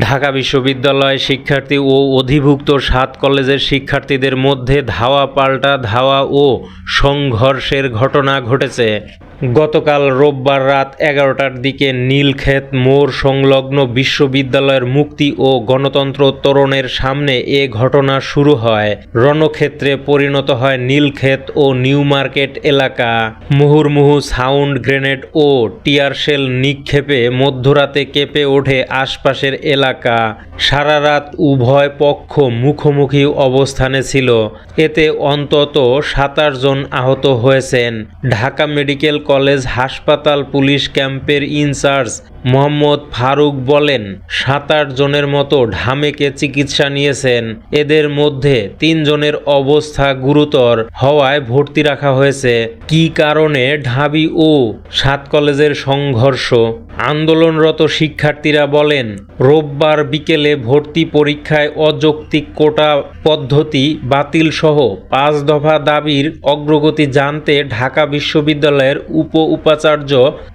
ঢাকা বিশ্ববিদ্যালয় শিক্ষার্থী ও অধিভুক্ত সাত কলেজের শিক্ষার্থীদের মধ্যে ধাওয়া পাল্টা ধাওয়া ও সংঘর্ষের ঘটনা ঘটেছে। গতকাল রোববার রাত এগারোটার দিকে নীলক্ষেত মোড় সংলগ্ন বিশ্ববিদ্যালয়ের মুক্তি ও গণতন্ত্র তোরণের সামনে এ ঘটনা শুরু হয়। রণক্ষেত্রে পরিণত হয় নীলক্ষেত ও নিউ মার্কেট এলাকা। মুহুর্মুহু সাউন্ড গ্রেনেড ও টিয়ারশেল নিক্ষেপে মধ্যরাতে কেঁপে ওঠে আশপাশের এলাকা। সারা রাত উভয় পক্ষ মুখোমুখি অবস্থানে ছিল। এতে অন্তত সাতাশ জন আহত হয়েছেন। ঢাকা মেডিকেল কলেজ হাসপাতাল পুলিশ ক্যাম্পের ইনচার্জ মোহাম্মদ ফারুক বলেন সাত আট জনের মতো ঢামেকে চিকিৎসা নিয়েছেন। এদের মধ্যে তিনজনের অবস্থা গুরুতর হওয়ায় ভর্তি রাখা হয়েছে। কি কারণে ঢাবি ও সাত কলেজের সংঘর্ষ? আন্দোলনরত শিক্ষার্থীরা বলেন, রোববার বিকেলে ভর্তি পরীক্ষায় অযৌক্তিক কোটা পদ্ধতি বাতিল সহ পাঁচ দফা দাবির অগ্রগতি জানতে ঢাকা বিশ্ববিদ্যালয়ের উপ উপাচার্য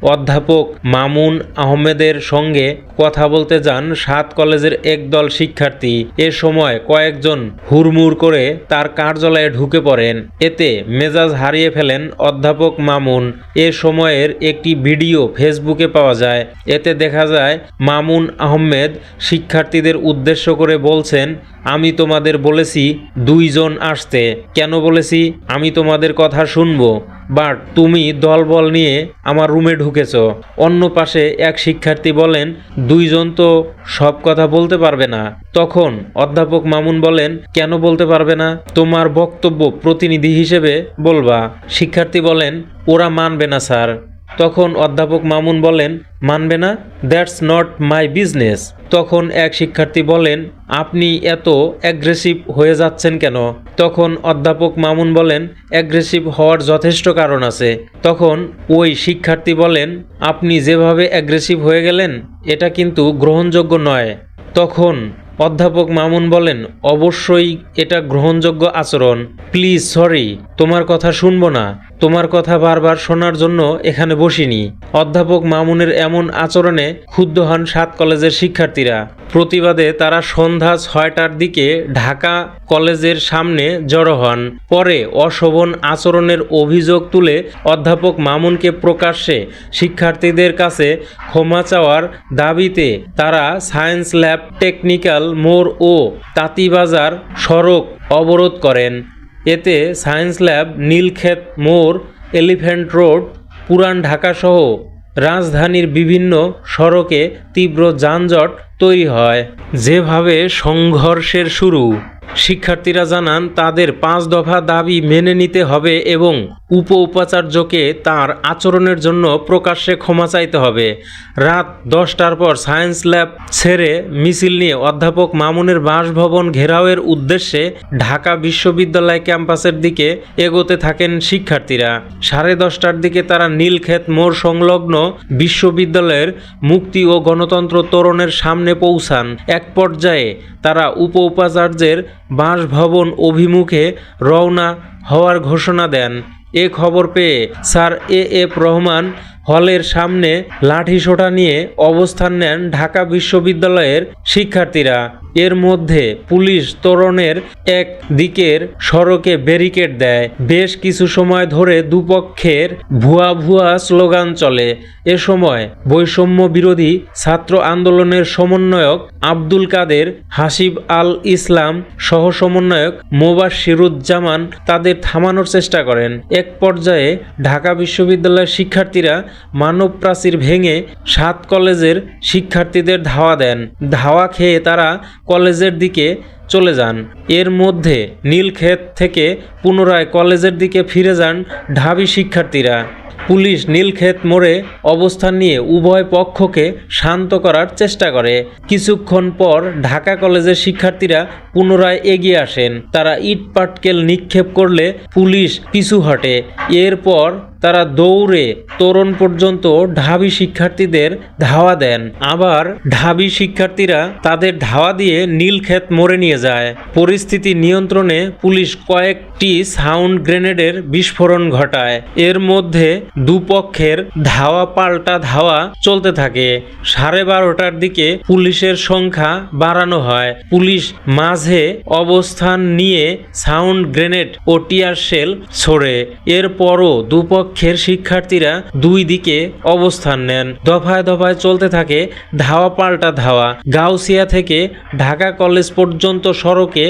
অধ্যাপক মামুন আহমেদের সঙ্গে কথা বলতে যান সাত কলেজের একদল শিক্ষার্থী। এ সময় কয়েকজন হুড়মুড় করে তার কার্যালয়ে ঢুকে পড়েন। এতে মেজাজ হারিয়ে ফেলেন অধ্যাপক মামুন। এ সময়ের একটি ভিডিও ফেসবুকে পাওয়া যায়। এতে দেখা যায়, মামুন আহমেদ শিক্ষার্থীদের উদ্দেশ্য করে বলছেন, আমি তোমাদের বলেছি দুইজন আসতে। কেন বলেছি? আমি তোমাদের কথা শুনব। বাট তুমি দলবল নিয়ে আমার রুমে ঢুকেছ। অন্য পাশে এক শিক্ষার্থী বলেন, দুইজন তো সব কথা বলতে পারবে না। তখন অধ্যাপক মামুন বলেন, কেন বলতে পারবে না? তোমার বক্তব্য প্রতিনিধি হিসেবে বলবা। শিক্ষার্থী বলেন, ওরা মানবে না, স্যার। তখন অধ্যাপক মামুন বলেন, মানবে না, দ্যাটস নট মাই বিজনেস। তখন এক শিক্ষার্থী বলেন, আপনি এত অ্যাগ্রেসিভ হয়ে যাচ্ছেন কেন? তখন অধ্যাপক মামুন বলেন, অ্যাগ্রেসিভ হওয়ার যথেষ্ট কারণ আছে। তখন ওই শিক্ষার্থী বলেন, আপনি যেভাবে অ্যাগ্রেসিভ হয়ে গেলেন, এটা কিন্তু গ্রহণযোগ্য নয়। তখন অধ্যাপক মামুন বলেন, অবশ্যই এটা গ্রহণযোগ্য আচরণ। প্লিজ, সরি, তোমার কথা শুনব না। তোমার কথা বারবার শোনার জন্য এখানে বসিনি। অধ্যাপক মামুনের এমন আচরণে ক্ষুব্ধ হন সাত কলেজের শিক্ষার্থীরা। প্রতিবাদে তারা সন্ধ্যা ছয়টার দিকে ঢাকা কলেজের সামনে জড়ো হন। পরে অশোভন আচরণের অভিযোগ তুলে অধ্যাপক মামুনকে প্রকাশ্যে শিক্ষার্থীদের কাছে ক্ষমা চাওয়ার দাবিতে তারা সায়েন্স ল্যাব টেকনিক্যাল মোড় ও তাঁতিবাজার সড়ক অবরোধ করেন। এতে সায়েন্স ল্যাব, নীলক্ষেত মোড়, এলিফ্যান্ট রোড, পুরান ঢাকাসহ রাজধানীর বিভিন্ন সড়কে তীব্র যানজট তৈরি হয়। যেভাবে সংঘর্ষের শুরু। শিক্ষার্থীরা জানান, তাদের পাঁচ দফা দাবি মেনে নিতে হবে এবং উপ উপাচার্যকে তার আচরণের জন্য প্রকাশ্যে ক্ষমা চাইতে হবে। রাত দশটার পর সায়েন্স ল্যাব ছেড়ে মিছিল নিয়ে অধ্যাপক মামুনের বাসভবন ঘেরাওয়ের উদ্দেশ্যে ঢাকা বিশ্ববিদ্যালয় ক্যাম্পাসের দিকে এগোতে থাকেন শিক্ষার্থীরা। সাড়ে দশটার দিকে তারা নীলক্ষেত মোড় সংলগ্ন বিশ্ববিদ্যালয়ের মুক্তি ও গণতন্ত্র তোরণের সামনে পৌঁছান। এক পর্যায়ে তারা উপ উপাচার্যের বাসভবন অভিমুখে রওনা হওয়ার ঘোষণা দেন। এ খবর পেয়ে স্যার এ এফ রহমান হলের সামনে লাঠিসোঁটা নিয়ে অবস্থান নেন ঢাকা বিশ্ববিদ্যালয়ের শিক্ষার্থীরা। এর মধ্যে পুলিশ তোরণের এক দিকের সড়কে ব্যারিকেড দেয়। বেশ কিছু সময় ধরে দুপক্ষের ভুয়া ভুয়া স্লোগান চলে। এ সময় বৈষম্য বিরোধী ছাত্র আন্দোলনের সমন্বয়ক আব্দুল কাদের, হাসিব আল ইসলাম সহ সমন্বয়ক মোবাশিরুজ্জামান তাদের থামানোর চেষ্টা করেন। এক পর্যায়ে ঢাকা বিশ্ববিদ্যালয়ের শিক্ষার্থীরা মানব প্রাচীর ভেঙে সাত কলেজের শিক্ষার্থীদের ধাওয়া দেন। ধাওয়া খেয়ে তারা কলেজের দিকে চলে যান। এর মধ্যে নীলক্ষেত থেকে পুনরায় কলেজের দিকে ফিরে যান ঢাবি শিক্ষার্থীরা। পুলিশ নীলক্ষেত মোড়ে অবস্থান নিয়ে উভয় পক্ষকে শান্ত করার চেষ্টা করে। কিছুক্ষণ পর ঢাকা কলেজের শিক্ষার্থীরা পুনরায় এগিয়ে আসেন। তারা ইট পাটকেল নিক্ষেপ করলে পুলিশ পিছু হটে। এরপর তারা দৌড়ে তরুণ পর্যন্ত ঢাবি শিক্ষার্থীদের ধাওয়া দেন। আবার ঢাবি শিক্ষার্থীরা তাদের ধাওয়া দিয়ে নীলক্ষেত মোড়ে নিয়ে যায়। পরিস্থিতি নিয়ন্ত্রণে পুলিশ কয়েকটি সাউন্ড গ্রেনেডের বিস্ফোরণ ঘটায়। এর মধ্যে দুপক্ষের ধাওয়া পাল্টা ধাওয়া চলতে থাকে। সাড়ে বারোটার দিকে পুলিশের সংখ্যা বাড়ানো হয়। পুলিশ মাঝে অবস্থান নিয়ে সাউন্ড গ্রেনেড ও টিয়ার শেল ছোড়ে। এরপরও দুপক্ষের শিক্ষার্থীরা দুই দিকে অবস্থান নেন। দফায় দফায় চলতে থাকে ধাওয়া পাল্টা ধাওয়া। গাউসিয়া থেকে ঢাকা কলেজ পর্যন্ত সড়কে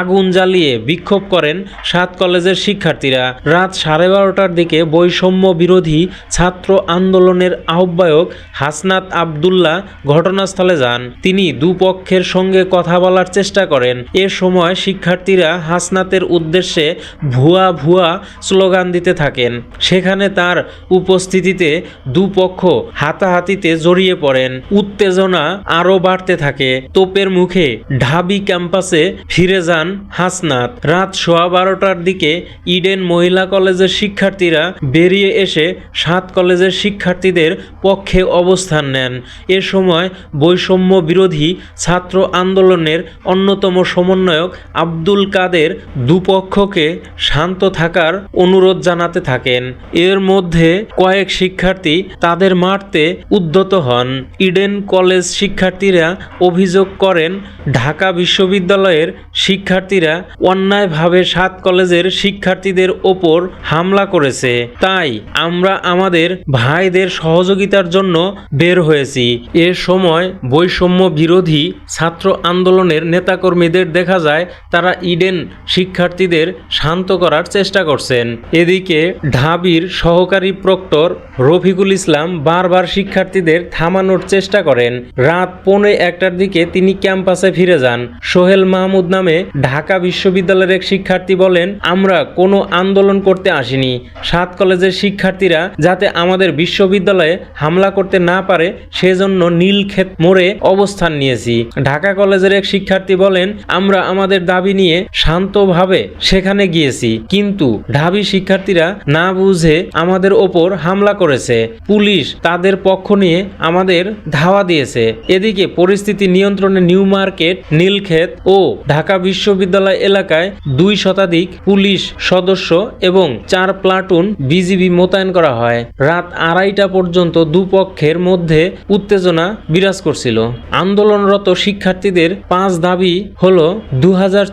আগুন জ্বালিয়ে বিক্ষোভ করেন সাত কলেজের শিক্ষার্থীরা রাত সাড়ে বারোটার দিকে বৈষম্য বিরোধী ছাত্র আন্দোলনের আহ্বায়ক হাসনাত আবদুল্লাহ ঘটনাস্থলে যান। তিনি দুপক্ষের সঙ্গে কথা বলার চেষ্টা করেন। এ সময় শিক্ষার্থীরা হাসনাতের উদ্দেশ্যে ভুয়া ভুয়া স্লোগান দিতে থাকেন। সেখানে তার উপস্থিতিতে দুপক্ষ হাতাহাতিতে জড়িয়ে পড়েন। উত্তেজনা আরও বাড়তে থাকে। তোপের মুখে ঢাবি ক্যাম্পাসে ফিরে যান হাসনাত। রাত সোয়া বারোটার দিকে ইডেন মহিলা কলেজের শিক্ষার্থীরা বেরিয়ে এসে সাত কলেজের শিক্ষার্থীদের পক্ষে অবস্থান নেন। এ সময় বৈষম্য বিরোধী ছাত্র আন্দোলনের অন্যতম সমন্বয়ক আব্দুল কাদের দুপক্ষকে শান্ত থাকার অনুরোধ জানাতে থাকেন। এর মধ্যে কয়েক শিক্ষার্থী তাদের মারতে উদ্যত হন। ইডেন কলেজ শিক্ষার্থীরা অভিযোগ করেন, ঢাকা বিশ্ববিদ্যালয়ের শিক্ষার্থীরা অন্যায়ভাবে সাত কলেজের শিক্ষার্থীদের ওপর হামলা করেছে। তাই আমরা আমাদের ভাইদের সহযোগিতার জন্য বের হয়েছি। এ সময় বৈষম্য বিরোধী ছাত্র আন্দোলনের নেতাকর্মীদের দেখা যায়, তারা ইডেন শিক্ষার্থীদের শান্ত করার চেষ্টা করছেন। এদিকে ঢাবির সহকারী প্রক্টর রফিকুল ইসলাম বারবার শিক্ষার্থীদের থামানোর চেষ্টা করেন। রাত পৌনে একটার দিকে তিনি ক্যাম্পাসে ফিরে যান। সোহেল মাহমুদ নামে ঢাকা বিশ্ববিদ্যালয়ের এক শিক্ষার্থী বলেন আমরা কোনো আন্দোলন করতে আসিনি। সাত কলেজের শিক্ষার্থীরা যাতে আমাদের বিশ্ববিদ্যালয়ে হামলা করতে না পারে, সেজন্য নীলক্ষেত মোড়ে অবস্থান নিয়েছি। ঢাকা কলেজের এক শিক্ষার্থী বলেন, আমরা আমাদের দাবি নিয়ে শান্তভাবে সেখানে গিয়েছি, কিন্তু ঢাবি শিক্ষার্থীরা না বুঝে আমাদের ওপর হামলা করেছে। পুলিশ তাদের পক্ষ নিয়ে আমাদের ধাওয়া দিয়েছে। এদিকে পরিস্থিতি নিয়ন্ত্রণে নিউ মার্কেট, নীলক্ষেত ও ঢাকা বিশ্ববিদ্যালয় এলাকায় দুই শতাধিক পুলিশ সদস্য এবং চার প্লাটুন বিজিবি মোতায়েন করা হয়। রাত আড়াইটা পর্যন্ত দুপক্ষের মধ্যে উত্তেজনা বিরাজ করছিল। আন্দোলনরত শিক্ষার্থীদের পাঁচ দাবি হলো দু হাজার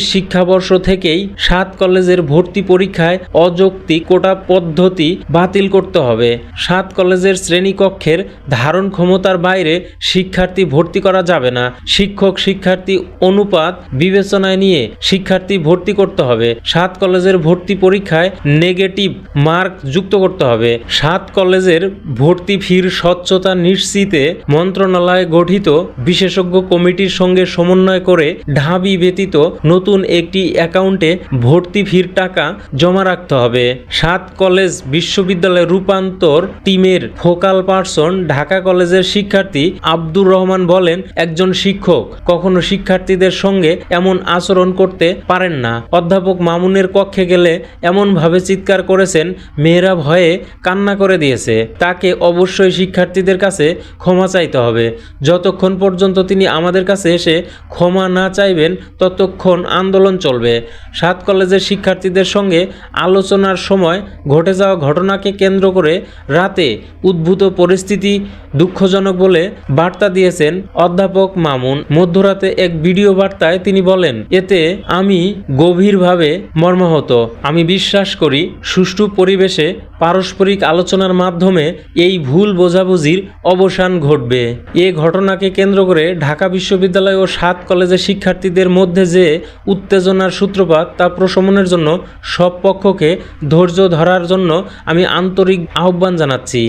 শিক্ষাবর্ষ থেকেই সাত কলেজের ভর্তি পরীক্ষায় অযৌক্তিক কোটা পদ্ধতি বাতিল করতে হবে। সাত কলেজের শ্রেণীকক্ষের ধারণ ক্ষমতার বাইরে শিক্ষার্থী ভর্তি করা যাবে না। শিক্ষক শিক্ষার্থী অনুপাত বিবেচনায় নিয়ে শিক্ষার্থী ভর্তি করতে হবে। সাত কলেজের ভর্তি পরীক্ষায় নেগেটিভ মার্ক যুক্ত করতে হবে। সাত কলেজের ভর্তি ফির স্বচ্ছতা নিশ্চিতে মন্ত্রণালয় গঠিত বিশেষজ্ঞ কমিটির সঙ্গে সমন্বয় করে ঢাবি ব্যতীত নতুন একটি অ্যাকাউন্টে ভর্তি ফির টাকা জমা রাখতে হবে। সাত কলেজ বিশ্ববিদ্যালয় রূপান্তর টিমের ফোকাল পার্সন ঢাকা কলেজের শিক্ষার্থী আব্দুর রহমান বলেন, একজন শিক্ষক কখনো শিক্ষার্থীদের সঙ্গে এমন আচরণ করতে পারেন না। অধ্যাপক মামুনের কক্ষে গেলে এমনভাবে চিৎকার করেছেন, মেয়েরা ভয়ে কান্না করে দিয়েছে। তাকে অবশ্যই শিক্ষার্থীদের কাছে ক্ষমা চাইতে হবে। যতক্ষণ পর্যন্ত তিনি আমাদের কাছে এসে ক্ষমা না চাইবেন, ততক্ষণ আন্দোলন চলবে। সাত কলেজের শিক্ষার্থীদের সঙ্গে আলোচনার সময় ঘটে যাওয়া ঘটনাকে কেন্দ্র করে রাতে উদ্ভূত পরিস্থিতি দুঃখজনক বলে বার্তা দিয়েছেন অধ্যাপক মামুন। মধ্যরাতে এক ভিডিও বার্তায় তিনি বলেন, এতে আমি গভীরভাবে মর্মাহত। আমি বিশ্বাস করি, সুষ্ঠু পরিবেশে পারস্পরিক আলোচনার মাধ্যমে এই ভুল বোঝাবুঝির অবসান ঘটবে। এ ঘটনাকে কেন্দ্র করে ঢাকা বিশ্ববিদ্যালয় ও সাত কলেজের শিক্ষার্থীদের মধ্যে যে উত্তেজনার সূত্রপাত তা প্রশমনের জন্য সব পক্ষকে ধৈর্য ধরার জন্য আমি আন্তরিক আহ্বান জানাচ্ছি।